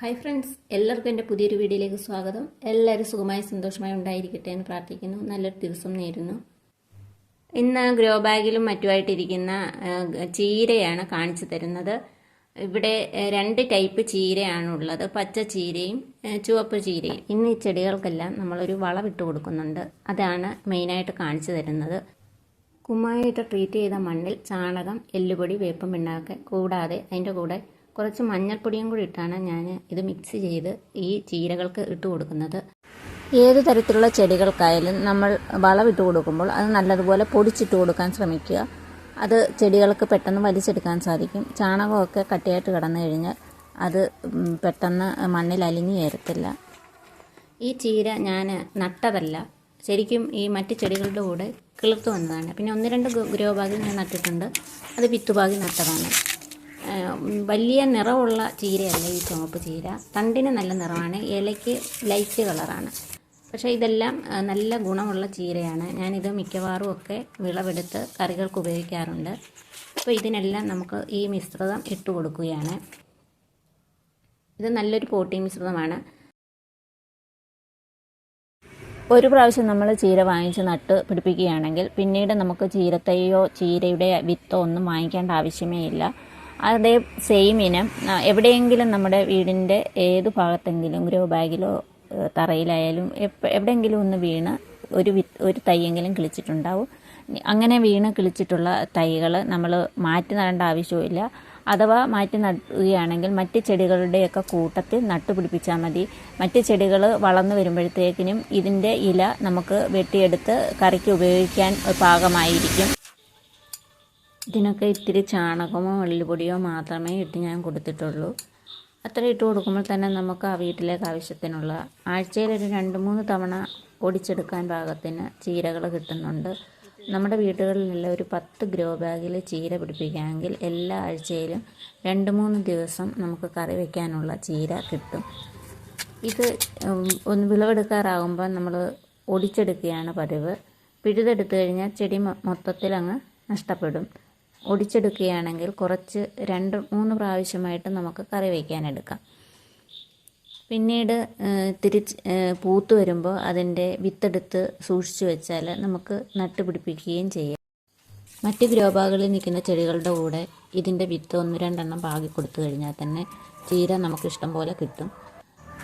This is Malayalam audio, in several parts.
ഹായ് ഫ്രണ്ട്സ് എല്ലാവർക്കും എന്റെ പുതിയൊരു വീഡിയോയിലേക്ക് സ്വാഗതം. എല്ലാവരും സുഖമായി സന്തോഷമായി ഉണ്ടായിരിക്കട്ടെ എന്ന് പ്രാർത്ഥിക്കുന്നു. നല്ലൊരു ദിവസം നേരുന്നു. ഇന്ന് ഗ്രോ ബാഗിലും മറ്റുമായിട്ടിരിക്കുന്ന ചീരയാണ് കാണിച്ചു തരുന്നത്. ഇവിടെ രണ്ട് ടൈപ്പ് ചീരയാണുള്ളത്. പച്ച ചീരയും ചുവപ്പ് ചീരയും. ഇന്ന് ഈ ചെടികൾക്കെല്ലാം നമ്മളൊരു വളമിട്ട് കൊടുക്കുന്നുണ്ട്. അതാണ് മെയിനായിട്ട് കാണിച്ചു തരുന്നത്. കുമ്മായിട്ട് ട്രീറ്റ് ചെയ്ത മണ്ണിൽ ചാണകം എല്ലുപൊടി വേപ്പം പിണ്ണാക്ക് കൂടാതെ അതിന്റെ കൂടെ കുറച്ച് മഞ്ഞൾപ്പൊടിയും കൂടി ഇട്ടാണ് ഞാൻ ഇത് മിക്സ് ചെയ്ത് ഈ ചീരകൾക്ക് ഇട്ട് കൊടുക്കുന്നത്. ഏത് തരത്തിലുള്ള ചെടികൾക്കായാലും നമ്മൾ വളമിട്ട് കൊടുക്കുമ്പോൾ അത് നല്ലതുപോലെ പൊടിച്ചിട്ട് കൊടുക്കാൻ ശ്രമിക്കുക. അത് ചെടികൾക്ക് പെട്ടെന്ന് വലിച്ചെടുക്കാൻ സാധിക്കും. ചാണകമൊക്കെ കട്ടിയായിട്ട് കിടന്നു കഴിഞ്ഞാൽ അത് പെട്ടെന്ന് മണ്ണിൽ അലിഞ്ഞു ചേരത്തില്ല. ഈ ചീര ഞാൻ നട്ടതല്ല. ശരിക്കും ഈ മറ്റ് ചെടികളുടെ കൂടെ കിളിർത്ത് വന്നതാണ്. പിന്നെ ഒന്ന് രണ്ട് ഗ്രോ- ബാഗിൽ ഞാൻ നട്ടിട്ടുണ്ട്. അത് വിത്തുപാകി നട്ടതാണ്. വലിയ നിറമുള്ള ചീരയല്ല ഈ ചുവപ്പ് ചീര. തണ്ടിന് നല്ല നിറമാണ് ഇലയ്ക്ക് ലൈറ്റ് കളറാണ്. പക്ഷേ ഇതെല്ലാം നല്ല ഗുണമുള്ള ചീരയാണ്. ഞാനിത് മിക്കവാറും ഒക്കെ വിളവെടുത്ത് കറികൾക്ക് ഉപയോഗിക്കാറുണ്ട്. അപ്പോൾ ഇതിനെല്ലാം നമുക്ക് ഈ മിശ്രിതം ഇട്ട് കൊടുക്കുകയാണ്. ഇത് നല്ലൊരു പോട്ടി മിശ്രിതമാണ്. ഒരു പ്രാവശ്യം നമ്മൾ ചീര വാങ്ങിച്ച് നട്ട് പിടിപ്പിക്കുകയാണെങ്കിൽ പിന്നീട് നമുക്ക് ചീരത്തൈയോ ചീരയുടെ വിത്തോ ഒന്നും വാങ്ങിക്കേണ്ട ആവശ്യമേ ഇല്ല. അതേ സെയിം ഇനം. എവിടെയെങ്കിലും നമ്മുടെ വീടിന്റെ ഏത് ഭാഗത്തെങ്കിലും ഗ്രോ ബാഗിലോ തറയിലായാലും എവിടെയെങ്കിലും ഒന്ന് വീണ് ഒരു വി ഒരു തൈയെങ്കിലും കിളിച്ചിട്ടുണ്ടാവും. അങ്ങനെ വീണ് കിളിച്ചിട്ടുള്ള തൈകൾ നമ്മൾ മാറ്റി നടേണ്ട ആവശ്യമില്ല അഥവാ മാറ്റി നടുകയാണെങ്കിൽ മറ്റ് ചെടികളുടെയൊക്കെ കൂട്ടത്തിൽ നട്ടുപിടിപ്പിച്ചാൽ മതി. മറ്റ് ചെടികൾ വളർന്നു വരുമ്പോഴത്തേക്കിനും ഇതിന്റെ ഇല നമുക്ക് വെട്ടിയെടുത്ത് കറിക്ക് ഉപയോഗിക്കാൻ പാകമായിരിക്കും. ഇതിനൊക്കെ ഇത്തിരി ചാണകമോ എള്ളുപൊടിയോ മാത്രമേ ഇട്ട് ഞാൻ കൊടുത്തിട്ടുള്ളൂ. അത്ര ഇട്ട് കൊടുക്കുമ്പോൾ തന്നെ നമുക്ക് ആ വീട്ടിലേക്ക് ആവശ്യത്തിനുള്ള ആഴ്ചയിൽ ഒരു രണ്ട് മൂന്ന് തവണ ഒടിച്ചെടുക്കാൻ പാകത്തിന് ചീരകൾ കിട്ടുന്നുണ്ട്. നമ്മുടെ വീടുകളിലുള്ള ഒരു പത്ത് ഗ്രോ ബാഗിൽ ചീര പിടിപ്പിക്കുകയാണെങ്കിൽ എല്ലാ ആഴ്ചയിലും രണ്ട് മൂന്ന് ദിവസം നമുക്ക് കറി വയ്ക്കാനുള്ള ചീര കിട്ടും. ഇത് ഒന്ന് വിളവെടുക്കാറാകുമ്പോൾ നമ്മൾ ഒടിച്ചെടുക്കുകയാണ് പതിവ്. പിഴുതെടുത്തു കഴിഞ്ഞാൽ ചെടി മൊത്തത്തിൽ അങ്ങ് നഷ്ടപ്പെടും. ഒടിച്ചെടുക്കുകയാണെങ്കിൽ കുറച്ച് രണ്ട് മൂന്ന് പ്രാവശ്യമായിട്ട് നമുക്ക് കറി വയ്ക്കാനെടുക്കാം. പിന്നീട് തിരിച്ച് പൂത്ത് വരുമ്പോൾ അതിന്റെ വിത്തെടുത്ത് സൂക്ഷിച്ചു വെച്ചാൽ നമുക്ക് നട്ടുപിടിപ്പിക്കുകയും ചെയ്യാം. മറ്റ് ഗ്രോബാകളിൽ നിൽക്കുന്ന ചെടികളുടെ കൂടെ ഇതിന്റെ വിത്ത് ഒന്ന് രണ്ടെണ്ണം പാകി കൊടുത്തു കഴിഞ്ഞാൽ തന്നെ ചീര നമുക്ക് ഇഷ്ടം പോലെ കിട്ടും.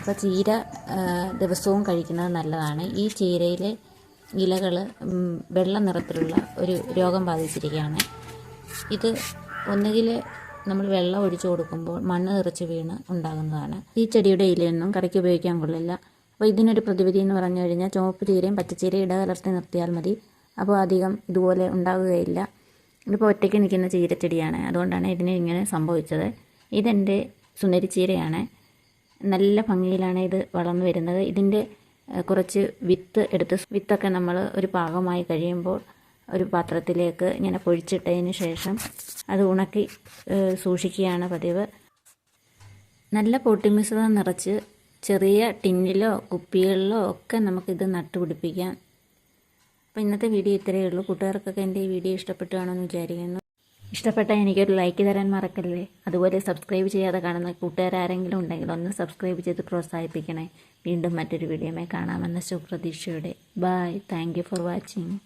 അപ്പോൾ ചീര ദിവസവും കഴിക്കുന്നത് നല്ലതാണ്. ഈ ചീരയിലെ ഇലകൾ വെള്ള നിറത്തിലുള്ള ഒരു രോഗം ബാധിച്ചിരിക്കുകയാണ്. ഇത് ഒന്നുകിൽ നമ്മൾ വെള്ളം ഒഴിച്ചു കൊടുക്കുമ്പോൾ മണ്ണ് നിറച്ച് വീണ് ഉണ്ടാകുന്നതാണ്. ഈ ചെടിയുടെ ഇലയൊന്നും കറിക്ക് ഉപയോഗിക്കാൻ കൊള്ളില്ല. അപ്പോൾ ഇതിനൊരു പ്രതിവിധി എന്ന് പറഞ്ഞു കഴിഞ്ഞാൽ ചുവപ്പ് ചീരയും പച്ചച്ചീരയും ഇടകലർത്തി നിർത്തിയാൽ മതി. അപ്പോൾ അധികം ഇതുപോലെ ഉണ്ടാകുകയില്ല ഇതിപ്പോൾ ഒറ്റയ്ക്ക് നിൽക്കുന്ന ചീരച്ചെടിയാണ്. അതുകൊണ്ടാണ് ഇതിന് ഇങ്ങനെ സംഭവിച്ചത്. ഇതെന്റെ സുന്ദരി ചീരയാണ്. നല്ല ഭംഗിയിലാണ് ഇത് വളർന്നു വരുന്നത്. ഇതിന്റെ കുറച്ച് വിത്ത് എടുത്ത് വിത്തൊക്കെ നമ്മൾ ഒരു പാകമായി കഴിയുമ്പോൾ ഒരു പാത്രത്തിലേക്ക് ഇങ്ങനെ പൊഴിച്ചിട്ടതിന് ശേഷം അത് ഉണക്കി സൂക്ഷിക്കുകയാണ് പതിവ്. നല്ല പൊട്ടിമിശ്രിതം നിറച്ച് ചെറിയ ടിന്നിലോ കുപ്പികളിലോ ഒക്കെ നമുക്കിത് നട്ടുപിടിപ്പിക്കാം. അപ്പോൾ ഇന്നത്തെ വീഡിയോ ഇത്രയേ ഉള്ളൂ. കൂട്ടുകാർക്കൊക്കെ എന്റെ ഈ വീഡിയോ ഇഷ്ടപ്പെട്ടു കാണുമെന്ന് വിചാരിക്കുന്നു. ഇഷ്ടപ്പെട്ടാൽ എനിക്കൊരു ലൈക്ക് തരാൻ മറക്കല്ലേ? അതുപോലെ സബ്സ്ക്രൈബ് ചെയ്യാതെ കാണുന്ന കൂട്ടുകാരാരെങ്കിലും ഉണ്ടെങ്കിൽ ഒന്ന് സബ്സ്ക്രൈബ് ചെയ്ത് പ്രോത്സാഹിപ്പിക്കണേ. വീണ്ടും മറ്റൊരു വീഡിയോമായി കാണാമെന്ന ശുഭപ്രതീക്ഷയോടെ. Bye thank for watching.